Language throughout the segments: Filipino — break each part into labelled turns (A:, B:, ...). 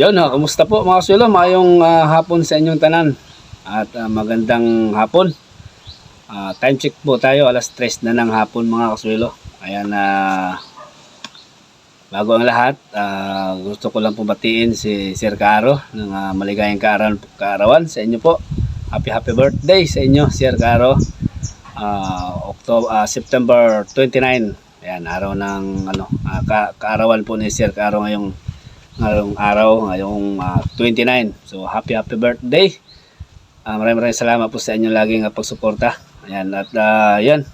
A: Yun, uh, kumusta po mga kasulo? Mayong ah, hapon sa inyong tanan. At ah, magandang hapon. Ah, time check po tayo, alas 3 na ng hapon mga kasulo. Ayan na bago ang lahat, ah, gusto ko lang po batiin si Sir Caro ng ah, maligayang kaarawan, kaarawan sa inyo po. Happy happy birthday sa inyo, Sir Caro. Ah, October, September 29. Ayan, araw ng ano, ah, ka kaarawan po ni Sir Caro ngayong ngayong araw, ngayong ah, 29. So, happy happy birthday. Ah, maraming maraming salamat po sa inyo laging uh, pagsuporta. Ayan, at ah, yan.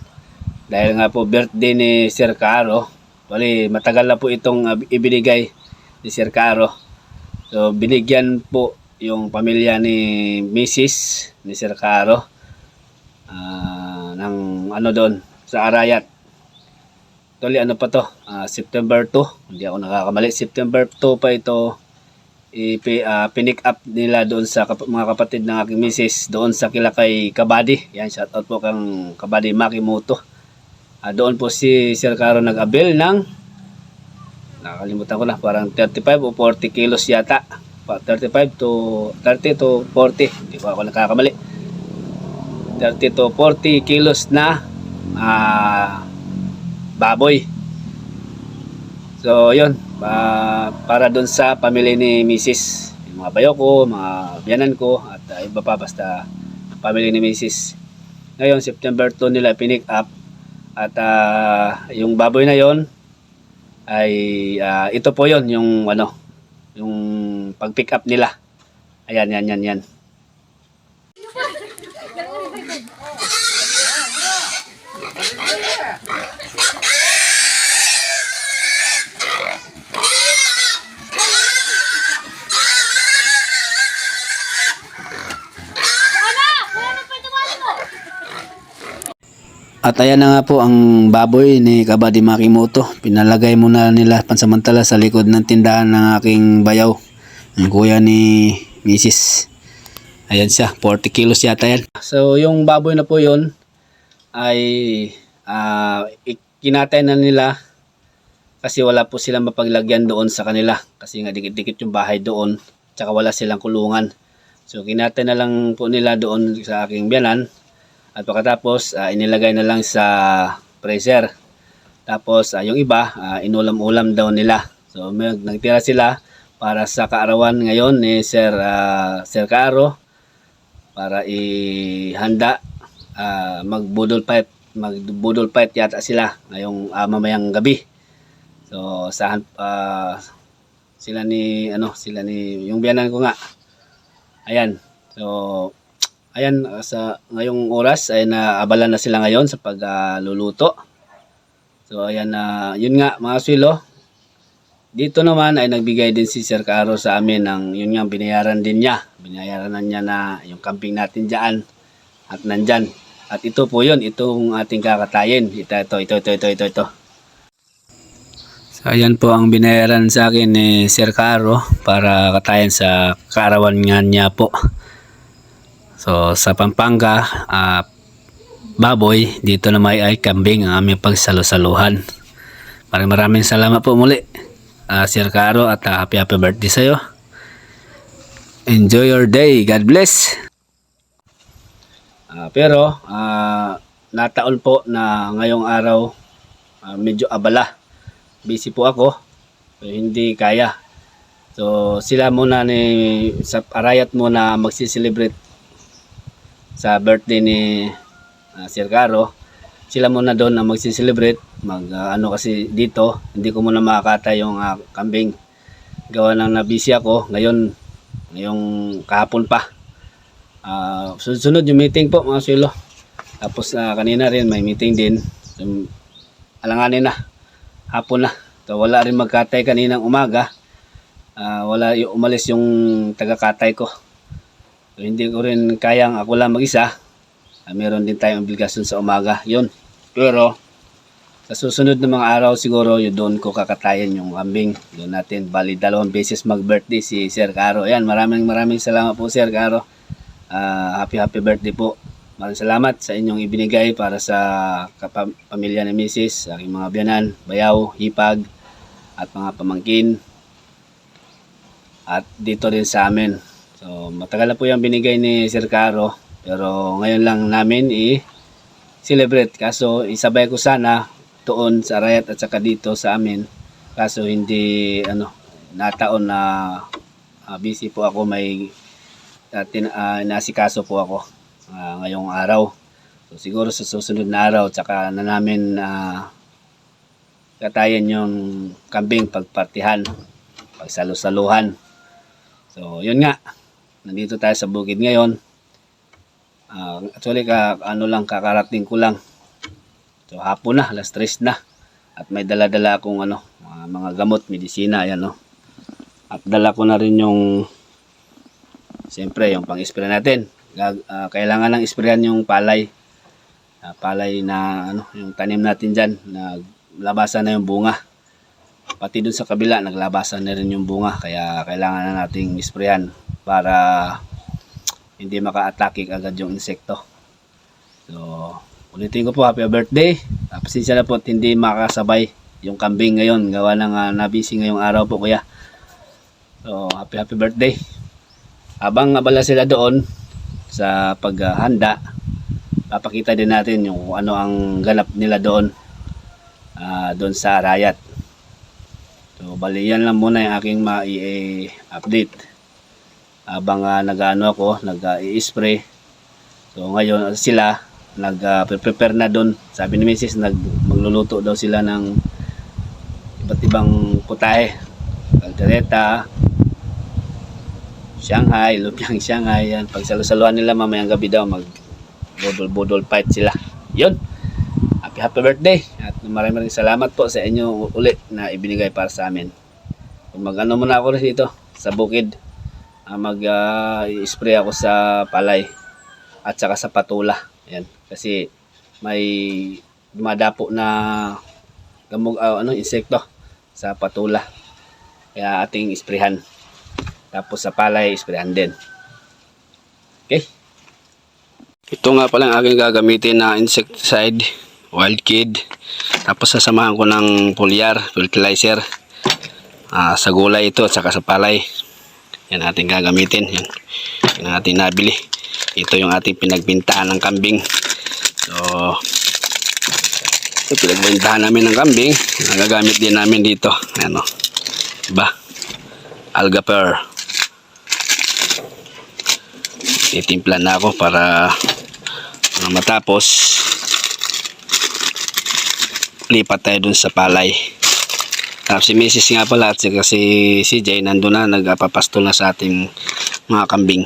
A: Dahil nga po birthday ni Sir Caro, bali matagal na po itong ah, ibinigay ni Sir Caro. So, binigyan po yung pamilya ni Mrs. ni Sir Caro ah, ng ano doon sa Arayat. Actually, ano pa to? Ah, September 2. Hindi ako nakakamali. September 2 pa ito ipi, ah, pinick up nila doon sa kap- mga kapatid ng aking misis doon sa Kilakay Kabady. Yan, shout out po kang Kabady Makimoto. Ah, doon po si Sir Caro nag-avail ng nakakalimutan ko na parang 35 o 40 kilos yata. Pa- 35 to 30 to 40. Hindi ko ako nakakamali. 30 to 40 kilos na ah baboy. So, yun. Pa- para dun sa pamilya ni Mrs. Yung mga bayo ko, mga biyanan ko, at uh, iba pa basta pamilya ni Mrs. Ngayon, September 2 nila pinick up. At ah, yung baboy na yon ay ah, ito po yon yung ano, yung pag-pick up nila. Ayan, yan, yan, yan. At ayan na nga po ang baboy ni Kabady Makimoto. Pinalagay muna nila pansamantala sa likod ng tindahan ng aking bayaw. Yung kuya ni Mrs. Ayan siya, 40 kilos yata yan. So yung baboy na po yun ay ah, kinatay na nila kasi wala po silang mapaglagyan doon sa kanila. Kasi nga dikit-dikit yung bahay doon tsaka wala silang kulungan. So kinatay na lang po nila doon sa aking biyanan at pagkatapos, ah, inilagay na lang sa freezer. Tapos, ah, yung iba, ah, inulam-ulam daw nila. So, may, nagtira sila para sa kaarawan ngayon ni Sir, ah, Sir Caro para ihanda ah, magbudol fight magbudol fight yata sila ngayong ah, mamayang gabi. So, saan ah, sila ni ano, sila ni yung biyanan ko nga. Ayan. So, ayan uh, sa ngayong oras ay naabala na sila ngayon sa pagluluto. so ayan na yun nga mga swilo. Dito naman ay nagbigay din si Sir Caro sa amin ng yun nga binayaran din niya. Binayaran na niya na yung camping natin diyan at nandyan. At ito po yun, itong ating kakatayin. Ito, ito, ito, ito, ito, ito, ito. So, ayan po ang binayaran sa akin ni Sir Caro para katayan sa karawan nga niya po. So sa Pampanga, ah, baboy, dito na may ay kambing ang aming pagsalo-saluhan. Maraming maraming salamat po muli, ah, Sir Caro at ah, happy happy birthday sa'yo. Enjoy your day. God bless. Ah, pero ah, nataon po na ngayong araw ah, medyo abala. Busy po ako. So, hindi kaya. So sila muna ni sa Arayat muna magsi-celebrate sa birthday ni uh, Sir Caro. Sila muna doon na magsi-celebrate. Mag ah, ano kasi dito, hindi ko muna makakata yung ah, kambing. Gawa ng na-busy ako ngayon, ngayong kahapon pa. Ah, sunod-sunod yung meeting po mga silo. Tapos ah, kanina rin may meeting din. So, alanganin na. Hapon na. So, wala rin magkatay kaninang umaga. Ah, wala yung umalis yung taga-katay ko. Hindi ko rin kayang ako lang mag-isa. Ah, meron din tayong obligasyon sa umaga. Yun. Pero, sa susunod na mga araw siguro, yun doon ko kakatayan yung kambing. Doon natin, bali dalawang beses mag-birthday si Sir Caro. Ayan, maraming maraming salamat po Sir Caro. Ah, happy happy birthday po. Maraming salamat sa inyong ibinigay para sa kapam- pamilya ni Mrs., aking mga biyanan, bayaw, hipag, at mga pamangkin. at dito din sa amin. So matagal na po yung binigay ni Sir Caro pero ngayon lang namin i-celebrate kaso isabay ko sana doon sa Riot at saka dito sa amin kaso hindi ano nataon na ah, busy po ako may uh, tin, ah, nasikaso po ako ah, ngayong araw. So siguro sa susunod na araw tsaka na namin ah, katayan yung kambing pagpartihan, pagsalusaluhan. So, yun nga. Nandito tayo sa bukid ngayon. Ah, actually, ka, ano lang, kakarating ko lang. So, hapon na, alas 3 na. At may dala-dala akong ano, mga, mga gamot, medisina, ayan no. At dala ko na rin yung, siyempre, yung pang-spray natin. Gag, ah, kailangan lang sprayan yung palay. Ah, palay na, ano, yung tanim natin dyan, naglabasan na yung bunga. Pati dun sa kabila, naglabasan na rin yung bunga. Kaya kailangan na nating isprayan para hindi maka-attacking agad yung insekto. So, ulitin ko po, happy birthday. Uh, pasensya na po at hindi makasabay yung kambing ngayon. Gawa ng uh, nabisi ngayong araw po kuya. So, happy happy birthday. Habang abala sila doon sa paghahanda, papakita din natin yung ano ang ganap nila doon ah, doon sa Rayat. So, bali yan lang muna yung aking ma-update. Habang uh, nag-ano ako, nag-i-spray. So, ngayon sila, nag-prepare na doon. Sabi ni Mrs. Nag magluluto daw sila ng iba't ibang putahe. Caldereta, Shanghai, lumpiang Shanghai. Yan. Pag salusaluhan nila mamayang gabi daw, mag budol-budol fight sila. Yun. Happy birthday. At maraming maraming salamat po sa inyo ulit na ibinigay para sa amin. Kung mag-ano muna ako dito sa bukid. Uh, mag-spray ako sa palay at saka sa patula. Yan. Kasi may dumadapo na gamog ah, ano insekto sa patula. Kaya ating isprehan. Tapos sa palay, isprehan din. Okay? Ito nga pala ang aking gagamitin na insecticide, wild kid. Tapos sasamahan ko ng foliar, fertilizer. Ah, sa gulay ito at saka sa palay. Yan ating gagamitin. Yan. Yan ating nabili. Ito yung ating pinagbintahan ng kambing. So, ito pinagbintahan namin ng kambing. Nagagamit din namin dito. Ano, diba? Alga pear. Titimplan na ako para uh, matapos lipat tayo dun sa palay. Tapos si Mrs. nga pala at saka si CJ nandun na nagpapastol na sa ating mga kambing.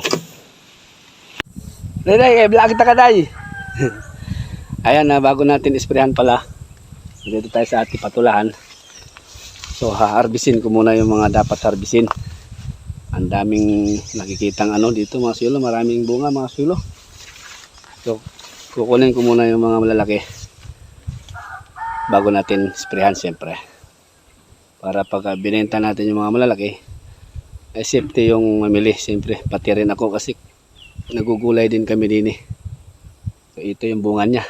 A: Day, vlog kita ka day. Ayan na bago natin isprehan pala. Dito tayo sa ating patulahan. So haharbisin ko muna yung mga dapat harbisin. Ang daming nakikitang ano dito mga sulo, maraming bunga mga sulo. So kukunin ko muna yung mga malalaki bago natin sprayan siyempre. Para pag binenta natin yung mga malalaki ay safety yung mamili siyempre. Pati rin ako kasi nagugulay din kami din eh. So ito yung bunga niya.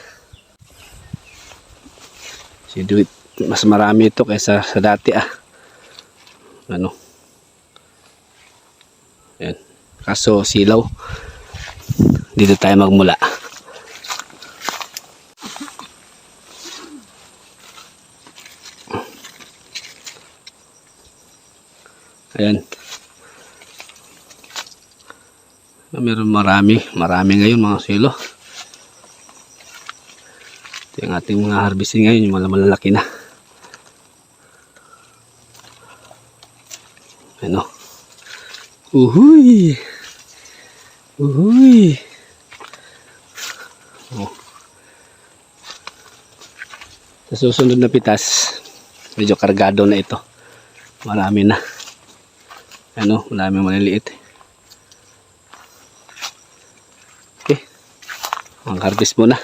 A: Si Duit mas marami ito kaysa sa dati ah. Ano? Yan kaso silaw. Dito tayo magmula Ayan. Meron marami. Marami ngayon mga silo. Ito yung ating mga harvesting ngayon. Yung malalaki na. Ano? Uhuy! Uhuy! Oh. Sa susunod na pitas, medyo kargado na ito. Marami na ano, maraming maliliit. Okay. Ang harvest muna.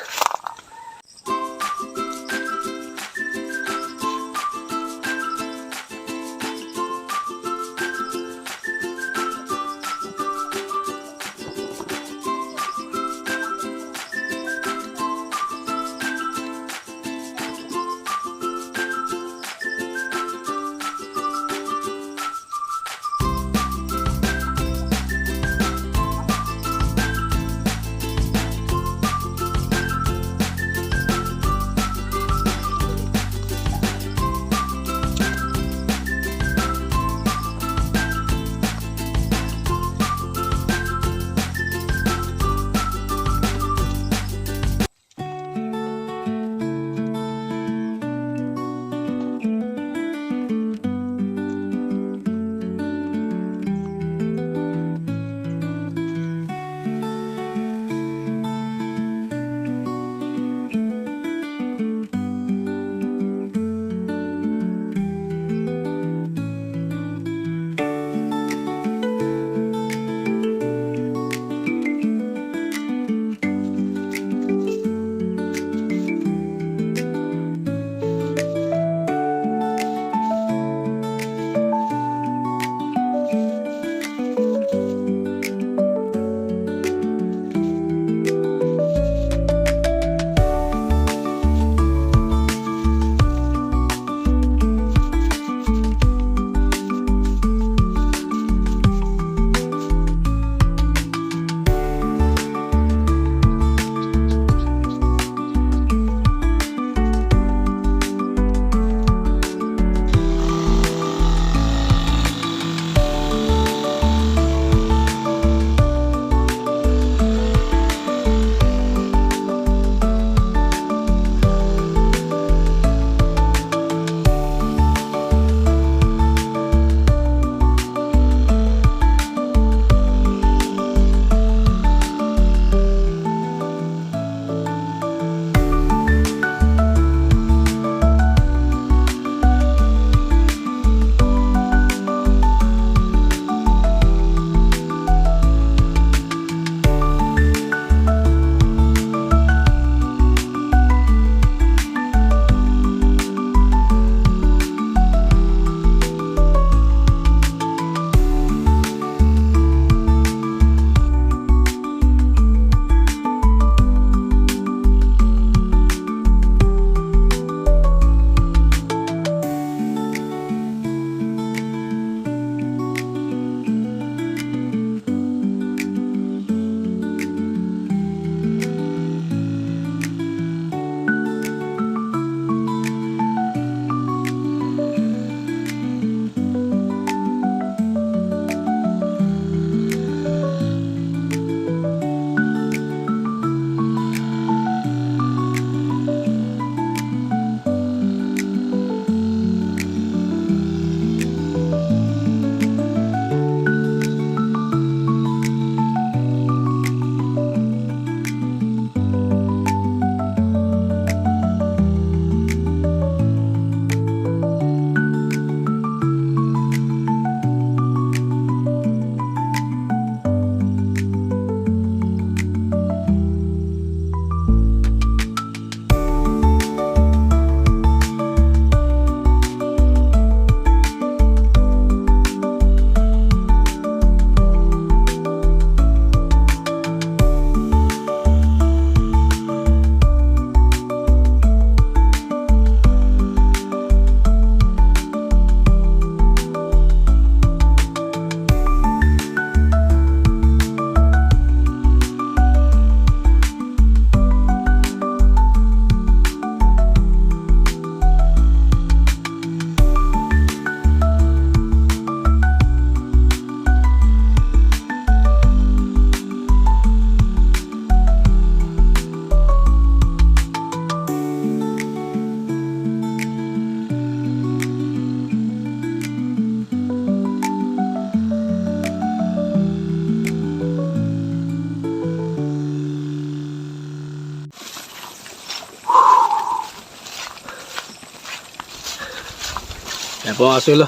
A: Yan po mga sulo.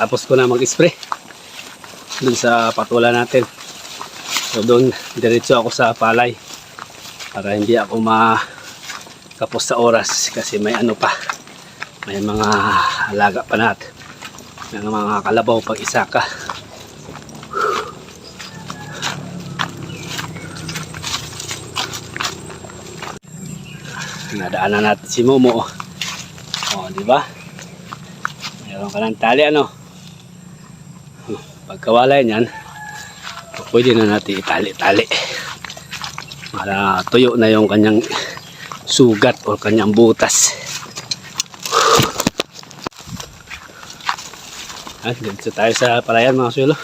A: Tapos ko na mag-spray. Dun sa patula natin. So doon, diretso ako sa palay. Para hindi ako makapos sa oras kasi may ano pa. May mga alaga pa natin. May mga kalabaw pag isa ka. Nadaanan natin si Momo. Oh, di ba? Meron ka ng tali ano. Pagkawalay niyan, pwede na natin itali-tali. Para tuyo na yung kanyang sugat o kanyang butas. At dito tayo sa palayan mga sulo.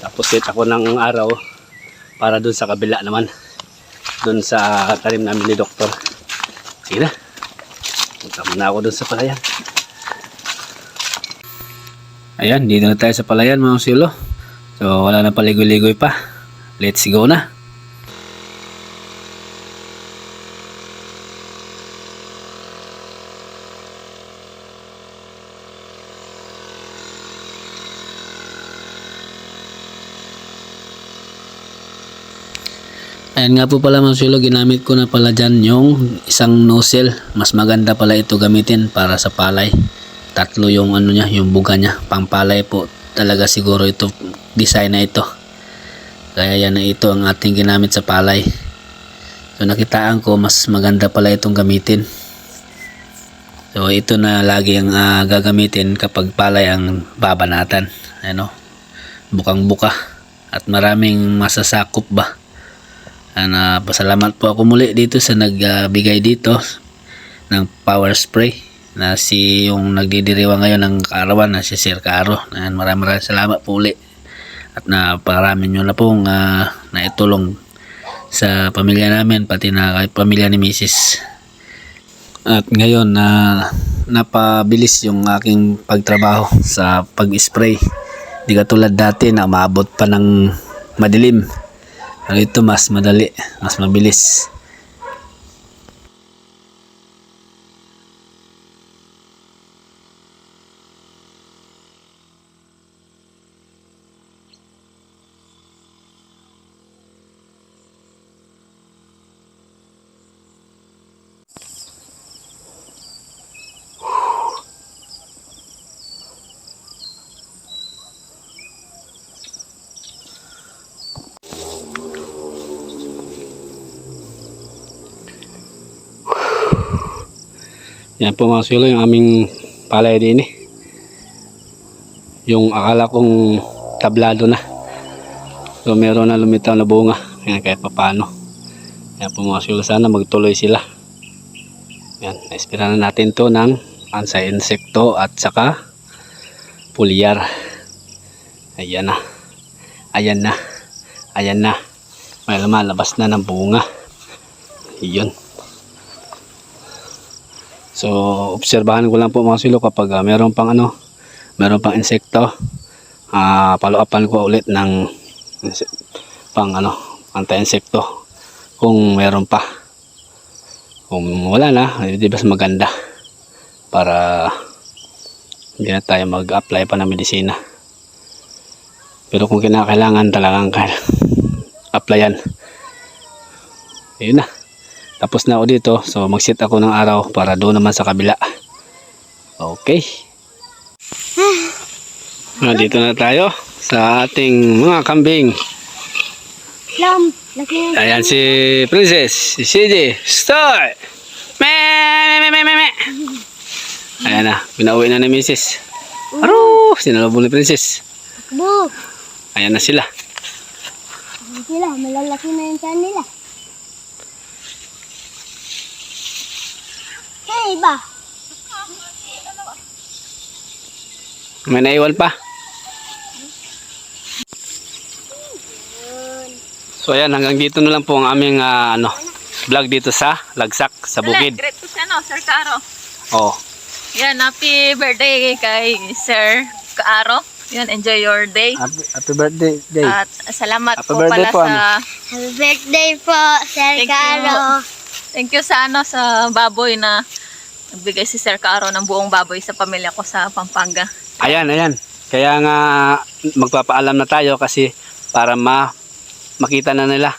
A: Tapos set ako ng araw para dun sa kabila naman. Dun sa talim namin ni Doktor. Sige na. Punta muna ako dun sa palayan. Ayan, dito na tayo sa palayan mga sulo. So wala na paligoy-ligoy pa. Let's go na. Ayan nga po pala mga sulo, ginamit ko na pala dyan yung isang nozzle. Mas maganda pala ito gamitin para sa palay. Tatlo yung ano niya, yung buga niya. Pang palay po talaga siguro ito, design na ito. Kaya yan na ito ang ating ginamit sa palay. So nakitaan ko, mas maganda pala itong gamitin. So ito na lagi ang ah, gagamitin kapag palay ang babanatan. Ano? Bukang buka. At maraming masasakop ba? Ano, pasalamat po ako muli dito sa nagbigay dito ng power spray na si yung nagdidiriwa ngayon ng kaarawan na si Sir Caro. Ayan, maraming maraming salamat po uli. At na parami nyo na pong ah, naitulong sa pamilya namin pati na kay pamilya ni Mrs. At ngayon na napabilis yung aking pagtrabaho sa pag-spray. Di katulad dati na maabot pa ng madilim. Pero ito mas madali, mas mabilis. Yan po mga sulo yung aming palay din eh. Yung akala kong tablado na. So meron na lumitaw na bunga. Yan kahit papano. Yan po mga sulo sana magtuloy sila. Yan. Espera na natin to ng ansa-insekto at saka pulyar. Ayan na. Ayan na. Ayan na. May lumalabas na ng bunga. Iyon. So, obserbahan ko lang po mga silo kapag ah, meron pang ano, meron pang insekto, ah follow-upan ko ulit ng pang ano, anti-insekto kung meron pa. Kung wala na, eh, di ba maganda para hindi na tayo mag-apply pa ng medisina. Pero kung kinakailangan talagang applyan. Ayun na. Tapos na ako dito. So mag-set ako ng araw para doon naman sa kabila. Okay. Ah, dito na tayo sa ating mga kambing. Ayan si Princess, si CJ. Start! Me, me, me, me, me. Ayan na, pinauwi na ni Mrs. Aro, sinalubong ni Princess. Ayan na sila.
B: sila, malalaki na yung tiyan nila. Iba.
A: May naiwan pa. So ayan, hanggang dito na lang po ang aming ah, ano, vlog dito sa Lagsak, sa Bukid.
C: Great to siya, no? Sir Caro.
A: Oh,
C: Yan, happy birthday kay Sir Caro. Yan, enjoy your day.
A: happy, happy birthday day.
C: At salamat
A: Happy
C: po
A: birthday
C: pala
A: po,
C: sa...
B: Happy birthday po, Sir
C: Thank you.
B: Caro.
C: Thank you sa ano, sa baboy na
D: Nagbigay si Sir Caro ng buong baboy sa pamilya ko sa Pampanga.
E: Ayan, ayan. Kaya nga magpapaalam na tayo kasi para ma makita na nila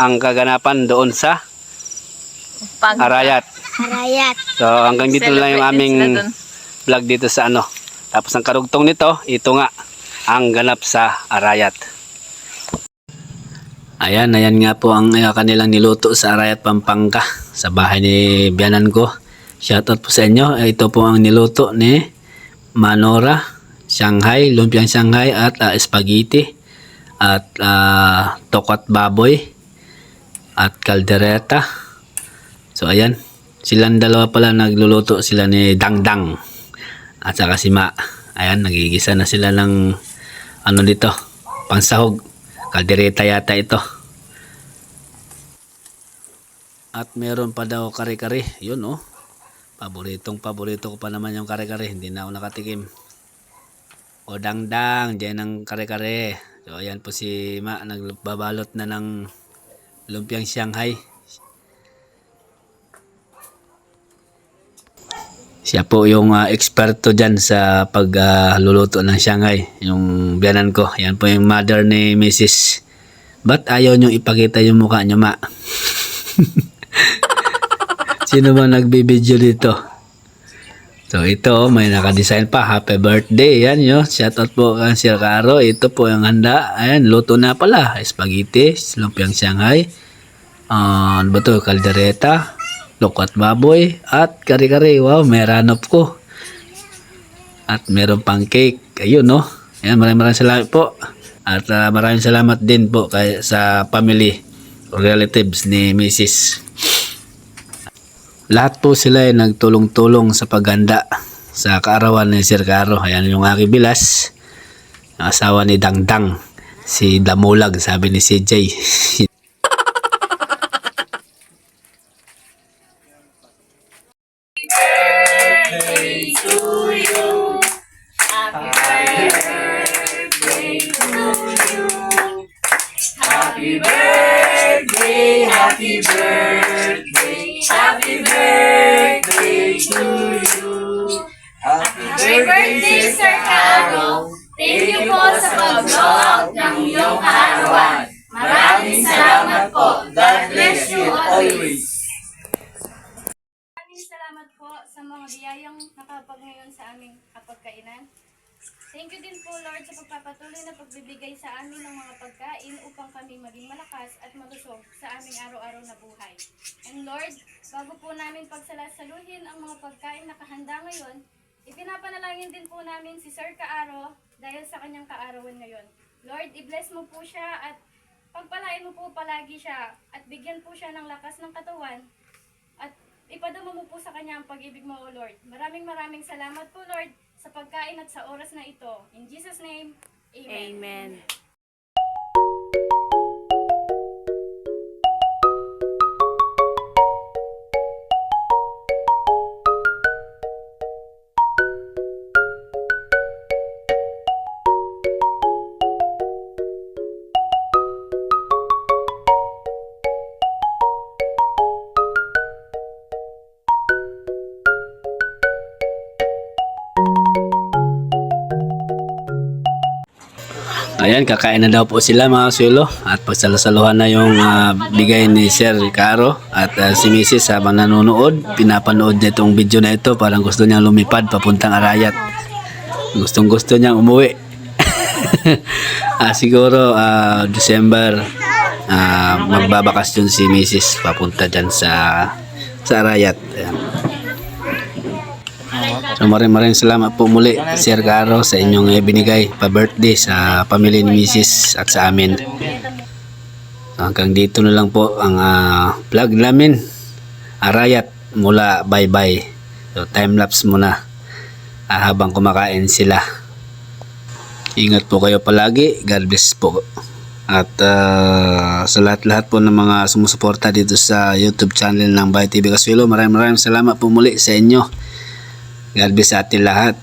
E: ang kaganapan doon sa
D: Pag
E: Arayat.
B: Arayat.
E: So hanggang dito na lang yung
D: Celebrate
E: aming vlog dito sa ano. Tapos ang karugtong nito, ito nga ang ganap sa Arayat.
A: Ayan, ayan nga po ang uh, kanilang niluto sa Arayat Pampanga sa bahay ni biyanan ko. Shoutout po sa inyo. Ito po ang niluto ni Manora, Shanghai, lumpiang Shanghai at uh, spaghetti at uh, tokot baboy at kaldereta. So ayan, silang dalawa pala nagluluto sila ni Dangdang at saka si Ma. Ayan, nagigisa na sila ng ano dito, pansahog. Kaldereta yata ito. At meron pa daw kare-kare. Yun oh. Paboritong paborito ko pa naman yung kare-kare. Hindi na ako nakatikim. O dangdang, dyan ang kare-kare. So ayan po si Ma, nagbabalot na ng lumpiang Shanghai. Siya po yung ah, eksperto dyan sa pagluluto ng Shanghai. Yung biyanan ko. Yan po yung mother ni Mrs. Ba't ayaw nyo ipakita yung mukha nyo, ma? Sino ba nagbibideo dito? So ito, oh, may nakadesign pa. Happy birthday. Yan yun. Shoutout po kang Sir Caro. Ito po yung handa. Ayan, luto na pala. Spaghetti, lumpiang Shanghai. Ah, ano ba to? Kaldereta, lokot baboy, at kare-kare. Wow, may ranop ko. At meron pang cake. Ayun, no? Ayan, maraming maraming salamat po. At ah, maraming salamat din po kay, sa family relatives ni Mrs. Lahat po sila ay nagtulong-tulong sa pagganda sa kaarawan ni Sir Caro. Ayan yung aking bilas. Ang asawa ni Dangdang. Si Damulag, sabi ni CJ.
C: Happy always.
F: Maraming salamat po sa mga biyayang nakapag ngayon sa aming kapagkainan. Thank you din po Lord sa pagpapatuloy na pagbibigay sa amin ng mga pagkain upang kami maging malakas at malusog sa aming araw-araw na buhay. And Lord, bago po namin pagsalasaluhin ang mga pagkain na kahanda ngayon, ipinapanalangin din po namin si Sir Kaaro dahil sa kanyang kaarawan ngayon. Lord, i-bless mo po siya at pagpalain mo po palagi siya at bigyan po siya ng lakas ng katawan at ipadama mo po sa kanya ang pag-ibig mo, O Lord. Maraming maraming salamat po, Lord, sa pagkain at sa oras na ito. In Jesus' name, Amen.
D: Amen.
A: Ayan, kakain na daw po sila mga sulo at pagsalusaluhan na yung ah, bigay ni Sir Caro at ah, si Mrs. habang nanonood, pinapanood niya itong video na ito parang gusto niyang lumipad papuntang Arayat. Gustong gusto niyang umuwi. ah, siguro ah, December ah, magbabakasyon si Mrs. papunta dyan sa sa Arayat. Ayan. Maraming maraming salamat po muli Sir Caro sa inyong ibinigay pa-birthday sa pamilya ni Mrs. at sa amin. Hanggang dito na lang po ang vlog namin. Arayat mula bye-bye. So time-lapse muna ah, habang kumakain sila. Ingat po kayo palagi. God bless po. At ah, sa lahat-lahat po ng mga sumusuporta dito sa YouTube channel ng Bay TV Kasuelo, maraming maraming salamat po muli sa inyo. God bless sa atin lahat.